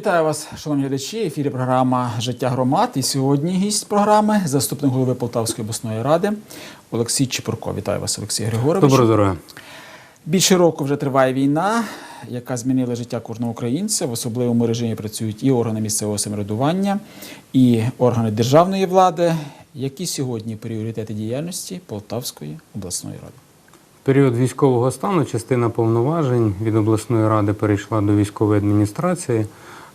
Вітаю вас, шановні глядачі. Ефірі програма Життя громад. І сьогодні гість програми заступник голови Полтавської обласної ради Олексій Чепурко. Вітаю вас, Олексій Григорович. Доброго здоров'я. Більше року вже триває війна, яка змінила життя кожного українця. В особливому режимі працюють і органи місцевого самоврядування, і органи державної влади. Які сьогодні пріоритети діяльності Полтавської обласної ради? Період військового стану частина повноважень від обласної ради перейшла до військової адміністрації,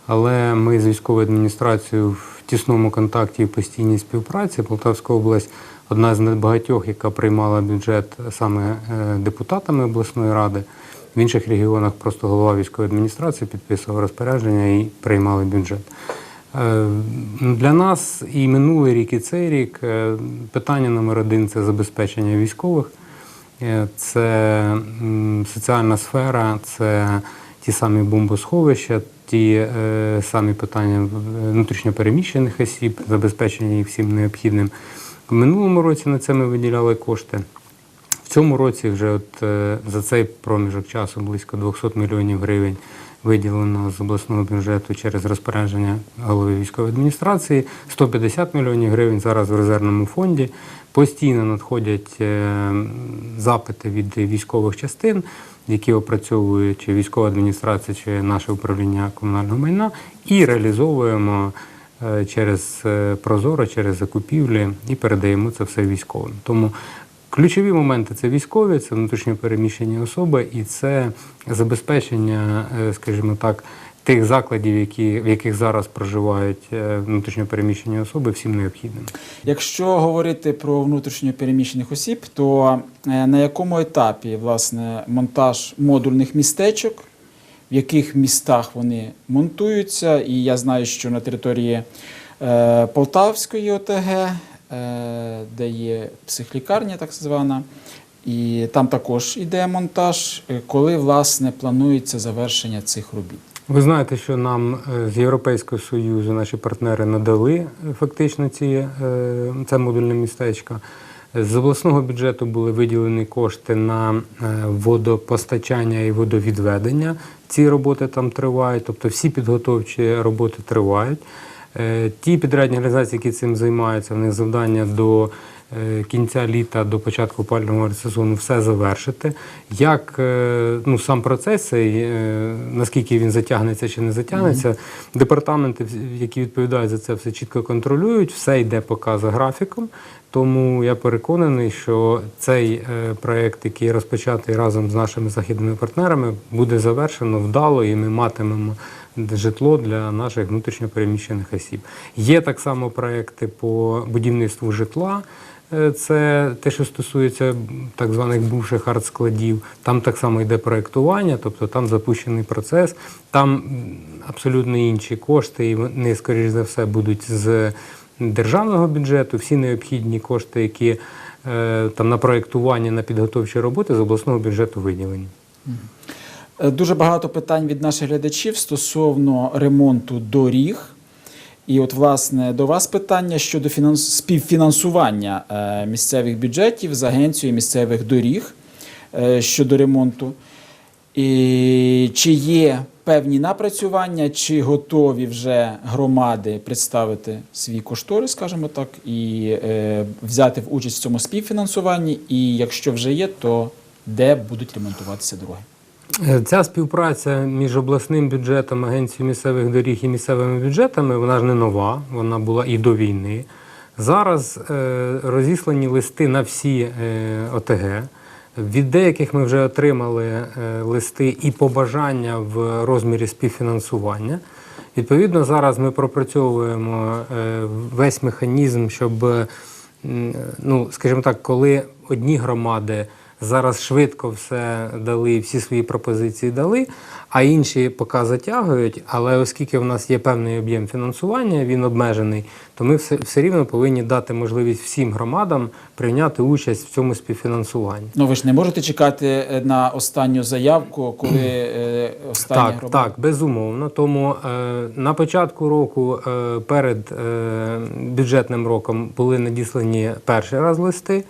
але ми з військовою адміністрацією в тісному контакті і постійній співпраці. Полтавська область одна з небагатьох, яка приймала бюджет саме е, депутатами обласної ради. В інших регіонах просто голова військової адміністрації підписував розпорядження і приймали бюджет. Е, Для нас і минулий рік, і цей рік е, питання номер один це забезпечення військових. Це соціальна сфера, це ті самі бомбосховища, ті е, самі питання е, внутрішньопереміщених осіб, забезпечення їх всім необхідним. В минулому році на це ми виділяли кошти. В цьому році вже от е, за цей проміжок часу близько 200 мільйонів гривень виділено з обласного бюджету через розпорядження голови військової адміністрації. 150 мільйонів гривень зараз в резервному фонді. Постійно надходять е, запити від військових частин, які опрацьовують чи військова адміністрація, чи наше управління комунального майна, і реалізовуємо е, через е, Прозоро, через закупівлі і передаємо це все військовим. Тому ключові моменти це військові, це внутрішньопереміщені особи і це забезпечення, е, скажімо так, тих закладів, які, в яких зараз проживають е, внутрішньопереміщені особи, всім необхідним. Якщо говорити про внутрішньо переміщених осіб, то е, на якому етапі власне монтаж модульних містечок, в яких містах вони монтуються? І я знаю, що на території е, Полтавської ОТГ, е, де є психлікарня, так звана, і там також іде монтаж. Е, Коли власне планується завершення цих робіт? Ви знаєте, що нам е, з Європейського Союзу наші партнери надали е, фактично ці, е, це модульне містечко. З обласного бюджету були виділені кошти на водопостачання і водовідведення. Ці роботи там тривають, тобто всі підготовчі роботи тривають. Ті підрядні організації, які цим займаються, в них завдання до кінця літа, до початку опалювального сезону все завершити. Як е, ну, сам процес, цей, е, наскільки він затягнеться чи не затягнеться, департаменти, які відповідають за це, все чітко контролюють, все йде поки за графіком. Тому я переконаний, що цей е, проект, який розпочатий разом з нашими західними партнерами, буде завершено вдало, і ми матимемо житло для наших внутрішньопереміщених осіб. Є так само проекти по будівництву житла. Е, Це те, що стосується так званих бувших артскладів. Там так само йде проектування, тобто там запущений процес. Там абсолютно інші кошти, і вони, скоріш за все, будуть з державного бюджету. Всі необхідні кошти, які е, там на проектування, на підготовчі роботи з обласного бюджету виділені. Е, Дуже багато питань від наших глядачів стосовно ремонту доріг. І от, власне, до вас питання щодо фінанс... співфінансування е, місцевих бюджетів з агенцією місцевих доріг е, щодо ремонту. І чи є певні напрацювання, чи готові вже громади представити свій кошторис, скажімо так, і е, взяти в участь в цьому співфінансуванні? І якщо вже є, то де будуть ремонтуватися дороги? Е, Ця співпраця між обласним бюджетом, агенцією місцевих доріг і місцевими бюджетами, вона ж не нова, вона була і до війни. Зараз е, розіслані листи на всі е, ОТГ. Від деяких ми вже отримали листи і побажання в розмірі співфінансування. Відповідно, зараз ми пропрацьовуємо весь механізм, щоб, ну, скажімо так, коли одні громади зараз швидко все дали, всі свої пропозиції дали, а інші поки затягують. Але оскільки в нас є певний об'єм фінансування, він обмежений, то ми все, все рівно повинні дати можливість всім громадам прийняти участь в цьому співфінансуванні. Ну ви ж не можете чекати е, на останню заявку, коли е, остання Так, громада. так, безумовно. Тому е, на початку року, е, перед е, бюджетним роком, були надіслані перший раз листи.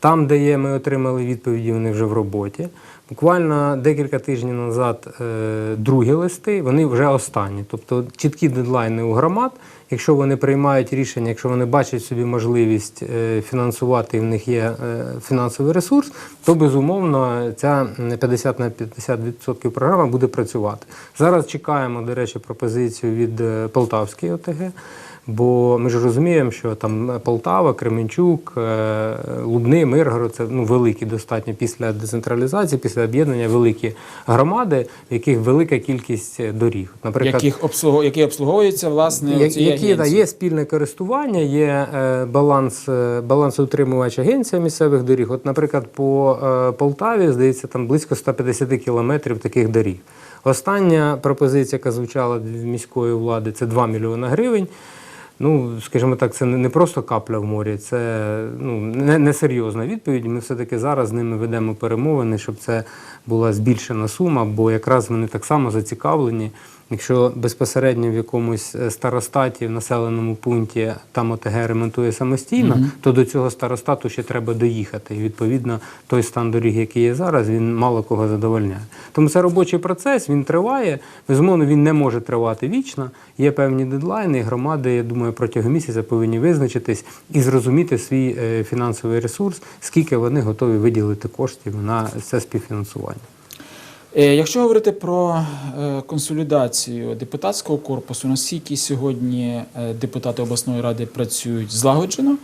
Там, де є, ми отримали відповіді, вони вже в роботі. Буквально декілька тижнів назад е, другі листи, вони вже останні. Тобто чіткі дедлайни у громад. Якщо вони приймають рішення, якщо вони бачать собі можливість е, фінансувати, і в них є е, фінансовий ресурс, то безумовно ця м, 50 на 50% програма буде працювати. Зараз чекаємо, до речі, пропозицію від Полтавської ОТГ. Бо ми ж розуміємо, що там Полтава, Кременчук, е, Лубни, Миргород це ну, великі достатньо після децентралізації, після об'єднання великі громади, в яких велика кількість доріг. Наприклад, яких обслугу... які обслуговуються власне я- цією які да, є спільне користування, є е, баланс, е, балансоутримувач агенція місцевих доріг. От, наприклад, по е, Полтаві, здається, там близько 150 кілометрів таких доріг. Остання пропозиція, яка звучала від міської влади, це 2 мільйони гривень. Ну, скажімо так, це не просто капля в морі, це ну, не, не відповідь. Ми все-таки зараз з ними ведемо перемовини, щоб це була збільшена сума, бо якраз вони так само зацікавлені. Якщо безпосередньо в якомусь е, старостаті в населеному пункті там ОТГ ремонтує самостійно, то до цього старостату ще треба доїхати. І відповідно той стан доріг, який є зараз, він мало кого задовольняє. Тому це робочий процес, він триває. Безумовно, він не може тривати вічно. Є певні дедлайни, і громади, я думаю, протягом місяця повинні визначитись і зрозуміти свій е, фінансовий ресурс, скільки вони готові виділити коштів на це співфінансування. Е, Якщо говорити про е, консолідацію депутатського корпусу, наскільки сьогодні е, депутати обласної ради працюють злагоджено,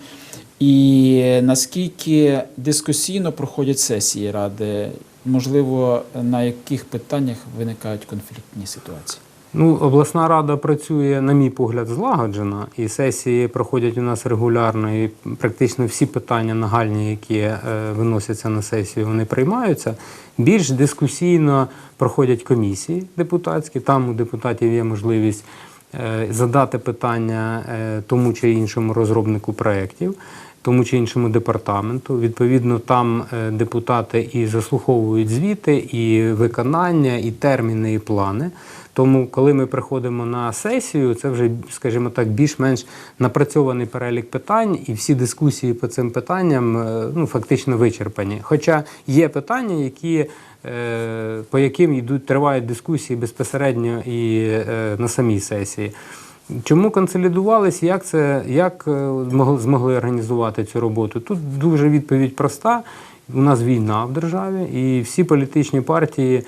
і наскільки дискусійно проходять сесії ради, можливо, на яких питаннях виникають конфліктні ситуації? Ну, обласна рада працює, на мій погляд, злагоджено, і сесії проходять у нас регулярно, і практично всі питання нагальні, які е, виносяться на сесію, вони приймаються. Більш дискусійно проходять комісії депутатські. Там у депутатів є можливість е, задати питання е, тому чи іншому розробнику проєктів. Тому чи іншому департаменту. Відповідно, там е, депутати і заслуховують звіти, і виконання, і терміни, і плани. Тому, коли ми приходимо на сесію, це вже, скажімо так, більш-менш напрацьований перелік питань, і всі дискусії по цим питанням е, ну, фактично вичерпані. Хоча є питання, які, е, по яким йдуть тривають дискусії безпосередньо і на самій сесії. Чому консолідувалися, як це як е, змогли, організувати цю роботу? Тут дуже відповідь проста. У нас війна в державі, і всі політичні партії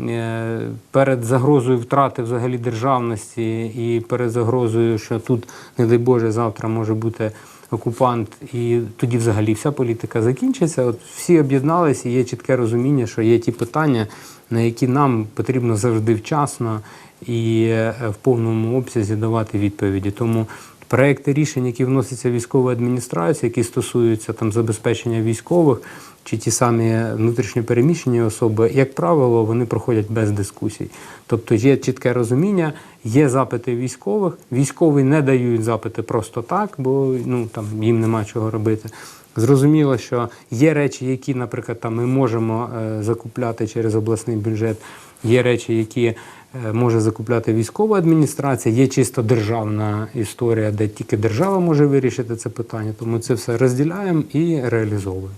е, перед загрозою втрати взагалі державності і перед загрозою, що тут, не дай Боже, завтра може бути окупант, і тоді взагалі вся політика закінчиться. От всі об'єдналися, є чітке розуміння, що є ті питання, на які нам потрібно завжди вчасно і е, в повному обсязі давати відповіді. Тому проекти рішень, які вносяться військовою адміністрацією, які стосуються там забезпечення військових чи ті самі внутрішньопереміщені особи, як правило, вони проходять без дискусій. Тобто є чітке розуміння, є запити військових. Військові не дають запити просто так, бо ну там їм нема чого робити. Зрозуміло, що є речі, які, наприклад, там ми можемо е, закупляти через обласний бюджет. Є речі, які може закупляти військова адміністрація. Є чисто державна історія, де тільки держава може вирішити це питання. Тому це все розділяємо і реалізовуємо.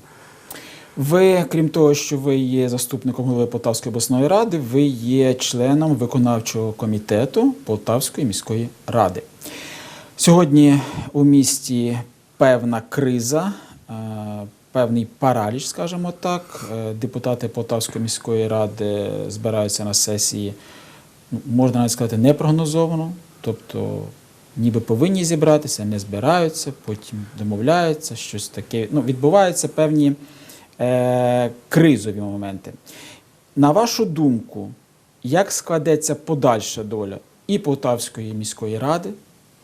Ви, крім того, що ви є заступником голови Полтавської обласної ради, ви є членом виконавчого комітету Полтавської міської ради. Сьогодні у місті певна криза, е, певний параліч, скажімо так. Е, Депутати Полтавської міської ради збираються на сесії, можна навіть сказати, непрогнозовано. Тобто, ніби повинні зібратися, не збираються, потім домовляються, щось таке. Ну, відбуваються певні е, кризові моменти. На вашу думку, як складеться подальша доля і Полтавської міської ради,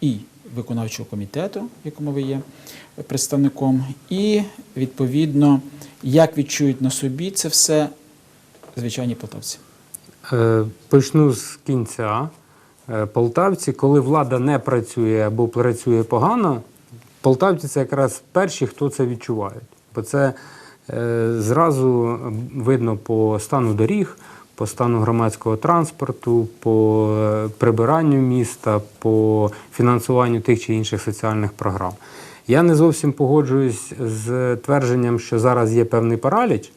і виконавчого комітету, в якому ви є представником, і відповідно, як відчують на собі це все звичайні полтавці? Е, Почну з кінця. Е, Полтавці, коли влада не працює або працює погано, полтавці це якраз перші, хто це відчувають. Бо це е, зразу видно по стану доріг, по стану громадського транспорту, по прибиранню міста, по фінансуванню тих чи інших соціальних програм. Я не зовсім погоджуюсь з твердженням, що зараз є певний параліч.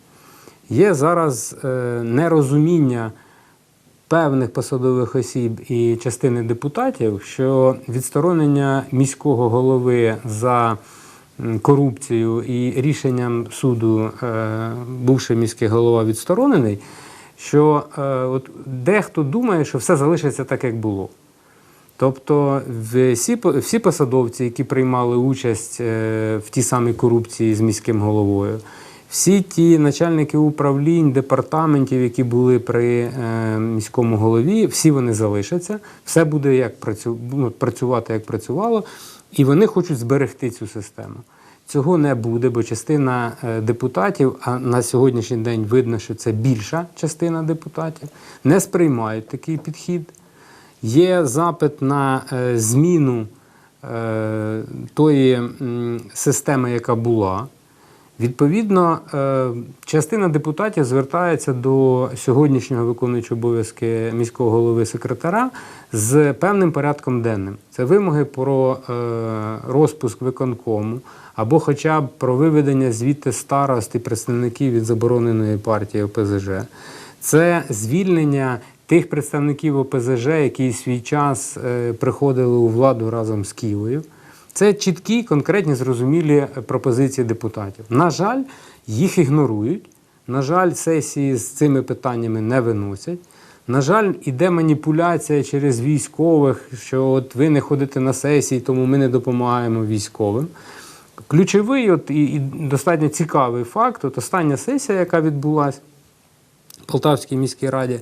Є зараз нерозуміння певних посадових осіб і частини депутатів, що відсторонення міського голови за корупцію і рішенням суду, е, бувший міський голова відсторонений, що е, от дехто думає, що все залишиться так, як було. Тобто всі, всі посадовці, які приймали участь е, в тій самій корупції з міським головою, всі ті начальники управлінь, департаментів, які були при е, міському голові, всі вони залишаться, все буде як працю, ну, працювати, як працювало, і вони хочуть зберегти цю систему. Цього не буде, бо частина е, депутатів, а на сьогоднішній день видно, що це більша частина депутатів, не сприймають такий підхід. Є запит на е, зміну тої системи, яка була. Відповідно, е, частина депутатів звертається до сьогоднішнього виконуючого обов'язки міського голови секретаря з певним порядком денним. Це вимоги про е, розпуск виконкому або хоча б про виведення звідти старост представників від забороненої партії ОПЗЖ. Це звільнення тих представників ОПЗЖ, які свій час е, приходили у владу разом з Києвою. Це чіткі, конкретні, зрозумілі е, пропозиції депутатів. На жаль, їх ігнорують. На жаль, сесії з цими питаннями не виносять. На жаль, іде маніпуляція через військових, що от ви не ходите на сесії, тому ми не допомагаємо військовим. Ключовий от, і, і достатньо цікавий факт: от остання сесія, яка відбулася в Полтавській міській раді,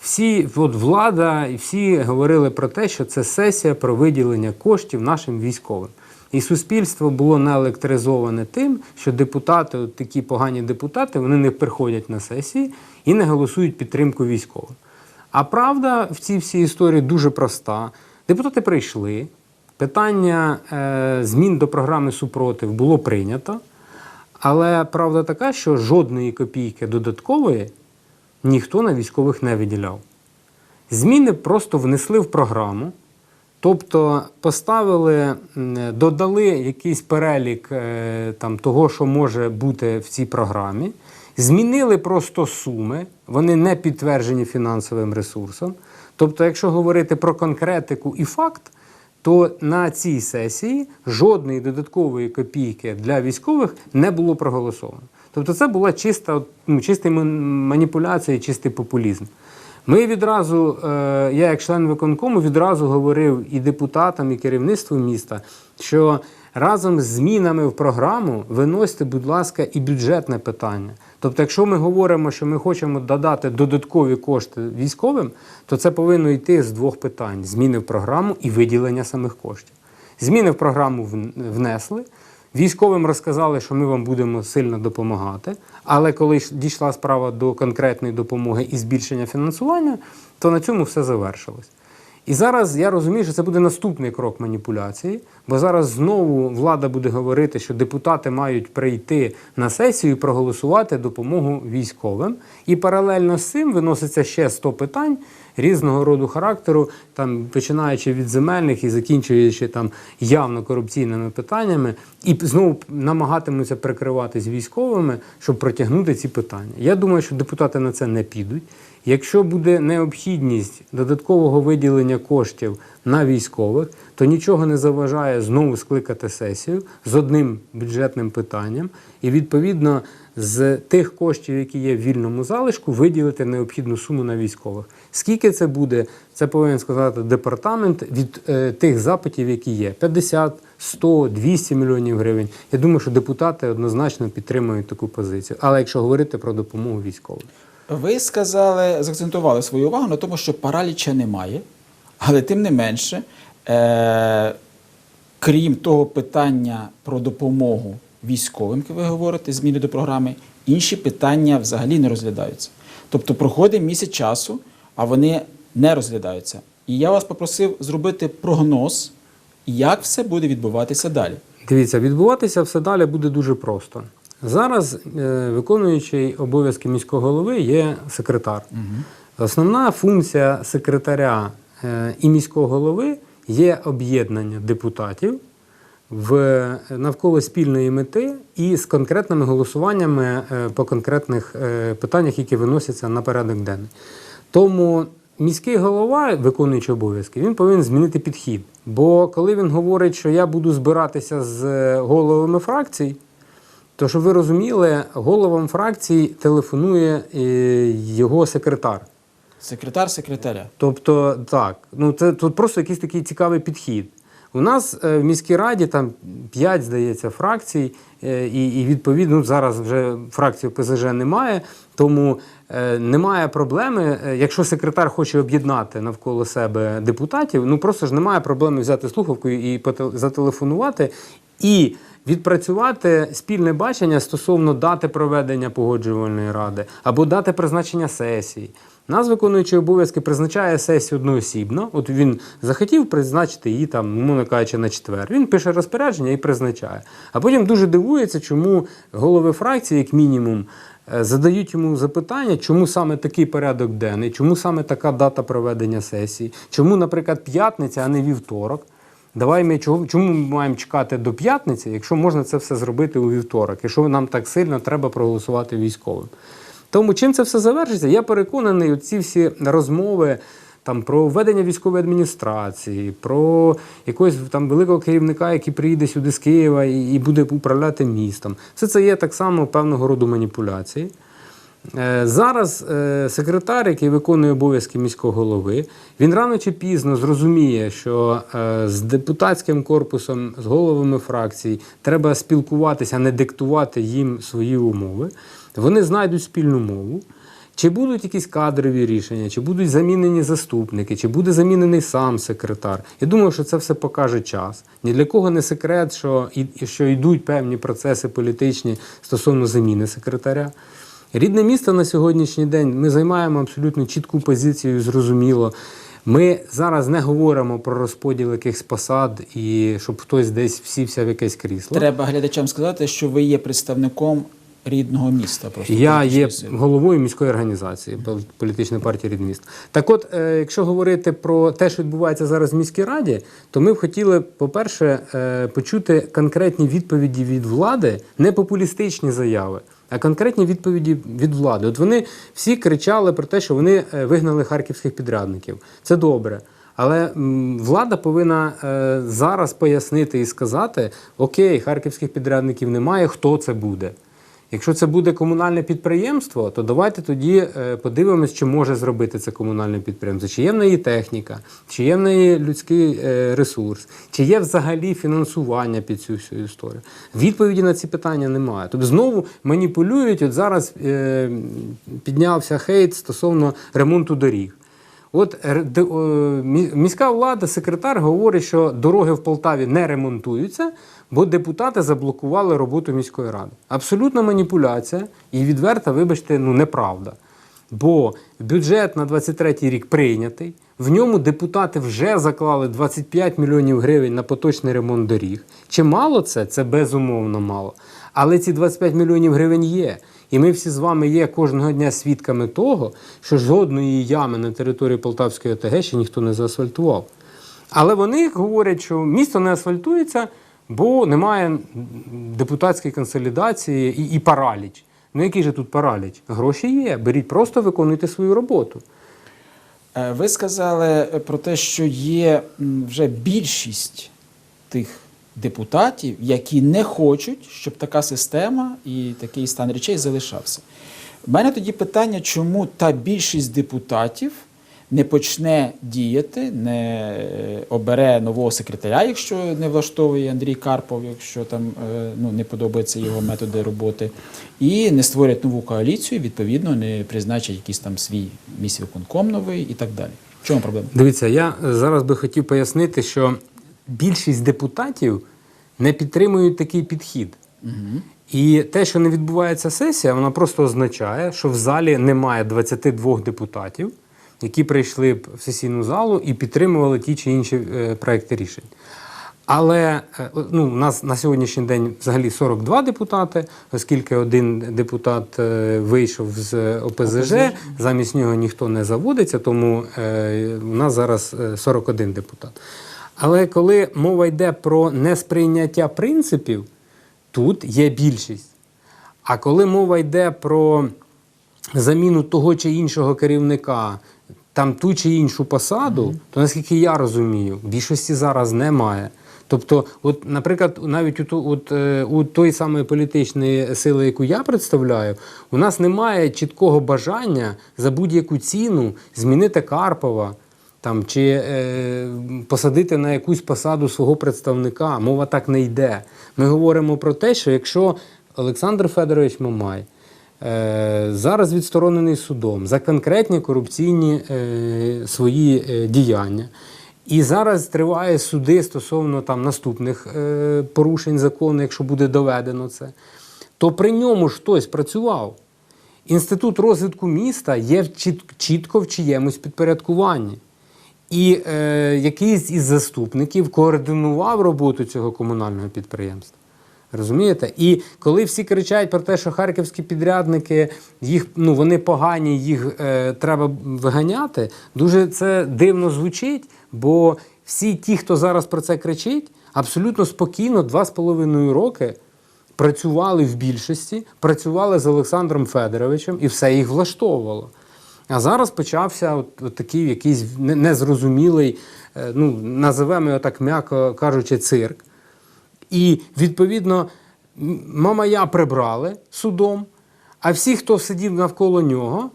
всі, от влада і всі говорили про те, що це сесія про виділення коштів нашим військовим. І суспільство було наелектризоване тим, що депутати, от такі погані депутати, вони не приходять на сесії і не голосують підтримку військовим. А правда в цій всій історії дуже проста. Депутати прийшли, питання е, змін до програми супротив було прийнято, але правда така, що жодної копійки додаткової ніхто на військових не виділяв. Зміни просто внесли в програму, тобто поставили, додали якийсь перелік е, там, того, що може бути в цій програмі, змінили просто суми, вони не підтверджені фінансовим ресурсом. Тобто, якщо говорити про конкретику і факт, то на цій сесії жодної додаткової копійки для військових не було проголосовано. Тобто це була чиста, ну, чиста ман- маніпуляція, і чистий популізм. Ми відразу, е, я як член виконкому, відразу говорив і депутатам, і керівництву міста, що разом з змінами в програму виносьте, будь ласка, і бюджетне питання. Тобто, якщо ми говоримо, що ми хочемо додати додаткові кошти військовим, то це повинно йти з двох питань: зміни в програму і виділення самих коштів. Зміни в програму внесли. Військовим розказали, що ми вам будемо сильно допомагати. Але коли дійшла справа до конкретної допомоги і збільшення фінансування, то на цьому все завершилось. І зараз я розумію, що це буде наступний крок маніпуляції, бо зараз знову влада буде говорити, що депутати мають прийти на сесію і проголосувати допомогу військовим. І паралельно з цим виноситься ще 100 питань різного роду характеру, там починаючи від земельних і закінчуючи там явно корупційними питаннями, і знову намагатимуться прикриватись військовими, щоб протягнути ці питання. Я думаю, що депутати на це не підуть. Якщо буде необхідність додаткового виділення коштів на військових, то нічого не заважає знову скликати сесію з одним бюджетним питанням, і відповідно з тих коштів, які є в вільному залишку, виділити необхідну суму на військових. Скільки це буде, це повинен сказати департамент від е, тих запитів, які є: 50, 100, 200 мільйонів гривень. Я думаю, що депутати однозначно підтримують таку позицію. Але якщо говорити про допомогу військовим. Ви сказали, закцентували свою увагу на тому, що параліча немає, але тим не менше, е- крім того питання про допомогу військовим, як ви говорите, зміни до програми, інші питання взагалі не розглядаються. Тобто проходить місяць часу, а вони не розглядаються. І я вас попросив зробити прогноз, як все буде відбуватися далі. Дивіться, відбуватися все далі буде дуже просто. Зараз е, виконуючий обов'язки міського голови є секретар. Основна функція секретаря е, і міського голови є об'єднання депутатів в навколо спільної мети і з конкретними голосуваннями е, по конкретних питаннях, які виносяться на порядок денний. Тому міський голова, виконуючий обов'язки, він повинен змінити підхід. Бо коли він говорить, що я буду збиратися з головами фракцій, то щоб ви розуміли, головам фракцій телефонує е, його секретар. Секретар секретаря. Тобто, так, ну це тут просто якийсь такий цікавий підхід. У нас е, в міській раді там 5, здається, фракцій, е, і, і відповідно зараз вже фракції ПЗЖ немає, тому немає проблеми, якщо секретар хоче об'єднати навколо себе депутатів, ну просто ж немає проблеми взяти слухавку і зателефонувати і відпрацювати спільне бачення стосовно дати проведення погоджувальної ради або дати призначення сесії. Нас виконуючий обов'язки призначає сесію одноосібно. От він захотів призначити її там, умовно кажучи, на четвер. Він пише розпорядження і призначає. А потім дуже дивується, чому голови фракції, як мінімум, е, задають йому запитання, чому саме такий порядок денний, чому саме така дата проведення сесії, чому, наприклад, п'ятниця, а не вівторок. Давай ми чого- чому ми маємо чекати до п'ятниці, якщо можна це все зробити у вівторок, якщо нам так сильно треба проголосувати військовим. Тому чим це все завершиться? Я переконаний, оці всі розмови там про введення військової адміністрації, про якогось там великого керівника, який приїде сюди з Києва і буде управляти містом. Все це є так само певного роду маніпуляції. Е, Зараз е, секретар, який виконує обов'язки міського голови, він рано чи пізно зрозуміє, що е, з депутатським корпусом, з головами фракцій треба спілкуватися, а не диктувати їм свої умови. Вони знайдуть спільну мову. Чи будуть якісь кадрові рішення, чи будуть замінені заступники, чи буде замінений сам секретар. Я думаю, що це все покаже час. Ні для кого не секрет, що, що йдуть певні процеси політичні стосовно заміни секретаря. Рідне місто на сьогоднішній день ми займаємо абсолютно чітку позицію, зрозуміло. Ми зараз не говоримо про розподіл якихось посад і щоб хтось десь всівся в якесь крісло. Треба глядачам сказати, що ви є представником рідного міста. Просто Я є головою міської організації пол- політичної партії «Рід міст». Так от, е, якщо говорити про те, що відбувається зараз в міській раді, то ми б хотіли, по-перше, е, почути конкретні відповіді від влади, не популістичні заяви, а конкретні відповіді від влади. От вони всі кричали про те, що вони е, вигнали харківських підрядників. Це добре. Але влада повинна е, зараз пояснити і сказати: окей, харківських підрядників немає, хто це буде. Якщо це буде комунальне підприємство, то давайте тоді е, подивимось, чи може зробити це комунальне підприємство, чи є в неї техніка, чи є в неї людський е, ресурс, чи є взагалі фінансування під цю всю історію. Відповіді на ці питання немає. Тобто знову маніпулюють. От зараз е, піднявся хейт стосовно ремонту доріг. От міська влада, секретар говорить, що дороги в Полтаві не ремонтуються, бо депутати заблокували роботу міської ради. Абсолютна маніпуляція і відверта, вибачте, ну неправда. Бо бюджет на 23 рік прийнятий. В ньому депутати вже заклали 25 мільйонів гривень на поточний ремонт доріг. Чи мало це? Це безумовно мало. Але ці 25 мільйонів гривень є. І ми всі з вами є кожного дня свідками того, що жодної ями на території Полтавської ОТГ ще ніхто не заасфальтував. Але вони говорять, що місто не асфальтується, бо немає депутатської консолідації і, і параліч. Ну який же тут параліч? Гроші є. Беріть, просто виконуйте свою роботу. Е, Ви сказали про те, що є вже більшість тих депутатів, які не хочуть, щоб така система і такий стан речей залишався. У мене тоді питання, чому та більшість депутатів не почне діяти, не е, обере нового секретаря, якщо не влаштовує Андрій Карпов, якщо там е, ну, не подобаються його методи роботи, і не створять нову коаліцію, відповідно, не призначать якийсь там свій міськвиконком новий і так далі. В чому проблема? Дивіться, я зараз би хотів пояснити, що більшість депутатів не підтримують такий підхід. І те, що не відбувається сесія, вона просто означає, що в залі немає 22 депутатів, які прийшли б в сесійну залу і підтримували ті чи інші е, проекти рішень. Але е, ну, у нас на сьогоднішній день взагалі 42 депутати, оскільки один депутат е, вийшов з ОПЗЖ, замість нього ніхто не заводиться, тому у нас зараз е, 41 депутат. Але коли мова йде про несприйняття принципів, тут є більшість. А коли мова йде про заміну того чи іншого керівника, там ту чи іншу посаду, то наскільки я розумію, більшості зараз немає. Тобто, от, наприклад, навіть у, ту- от, е, у тої самої політичної сили, яку я представляю, у нас немає чіткого бажання за будь-яку ціну змінити Карпова там, чи е, посадити на якусь посаду свого представника. Мова так не йде. Ми говоримо про те, що якщо Олександр Федорович Мамай зараз відсторонений судом за конкретні корупційні е, свої е, діяння. І зараз триває суди стосовно там наступних е, порушень закону, якщо буде доведено це, то при ньому хтось працював. Інститут розвитку міста є чіт- чітко в чиємусь підпорядкуванні. І е, якийсь із заступників координував роботу цього комунального підприємства. Розумієте? І коли всі кричать про те, що харківські підрядники їх ну вони погані, їх е, треба виганяти, дуже це дивно звучить, бо всі ті, хто зараз про це кричить, абсолютно спокійно два з половиною роки працювали в більшості, працювали з Олександром Федоровичем, і все їх влаштовувало. А зараз почався от, от такий якийсь незрозумілий, е, ну називемо його так м'яко кажучи, цирк. І відповідно Мамая прибрали судом. А всі, хто сидів навколо нього,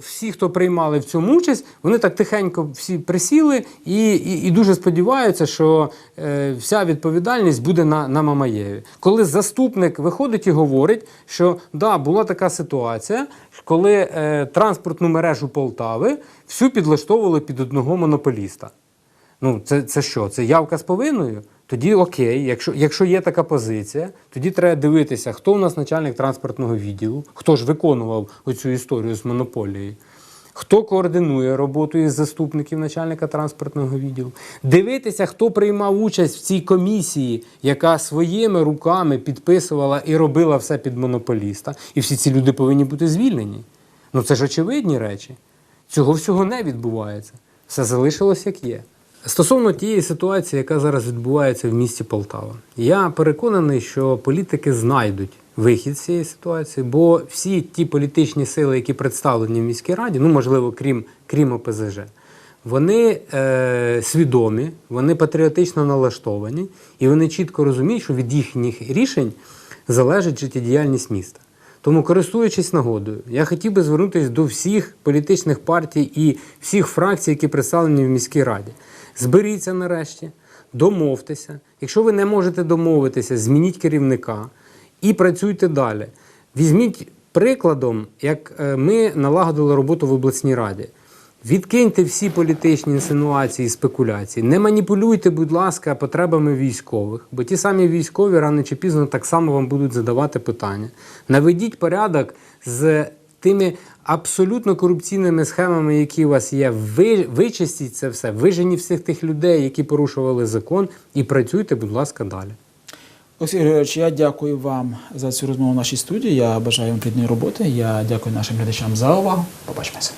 всі, хто приймали в цьому участь, вони так тихенько всі присіли і, і, і дуже сподіваються, що е, вся відповідальність буде на, на Мамаєві. Коли заступник виходить і говорить, що да, була така ситуація, коли е, транспортну мережу Полтави всю підлаштовували під одного монополіста. Ну, це, це що? Це явка з повинною? Тоді окей, якщо, якщо є така позиція, тоді треба дивитися, хто у нас начальник транспортного відділу, хто ж виконував оцю історію з монополією, хто координує роботу із заступників начальника транспортного відділу, дивитися, хто приймав участь в цій комісії, яка своїми руками підписувала і робила все під монополіста. І всі ці люди повинні бути звільнені. Ну це ж очевидні речі. Цього всього не відбувається. Все залишилось як є. Стосовно тієї ситуації, яка зараз відбувається в місті Полтава, я переконаний, що політики знайдуть вихід з цієї ситуації, бо всі ті політичні сили, які представлені в міській раді, ну можливо, крім, крім ОПЗЖ, вони е, свідомі, вони патріотично налаштовані, і вони чітко розуміють, що від їхніх рішень залежить життєдіяльність міста. Тому, користуючись нагодою, я хотів би звернутися до всіх політичних партій і всіх фракцій, які представлені в міській раді. Зберіться нарешті, домовтеся. Якщо ви не можете домовитися, змініть керівника і працюйте далі. Візьміть прикладом, як е, ми налагодили роботу в обласній раді. Відкиньте всі політичні інсинуації і спекуляції. Не маніпулюйте, будь ласка, потребами військових, бо ті самі військові рано чи пізно так само вам будуть задавати питання. Наведіть порядок з тими абсолютно корупційними схемами, які у вас є. Ви, вичистіть це все, виженіть всіх тих людей, які порушували закон, і працюйте, будь ласка, далі. Олексій Григорович, я дякую вам за цю розмову в нашій студії. Я бажаю вам плідної роботи. Я дякую нашим глядачам за увагу. Побачимося.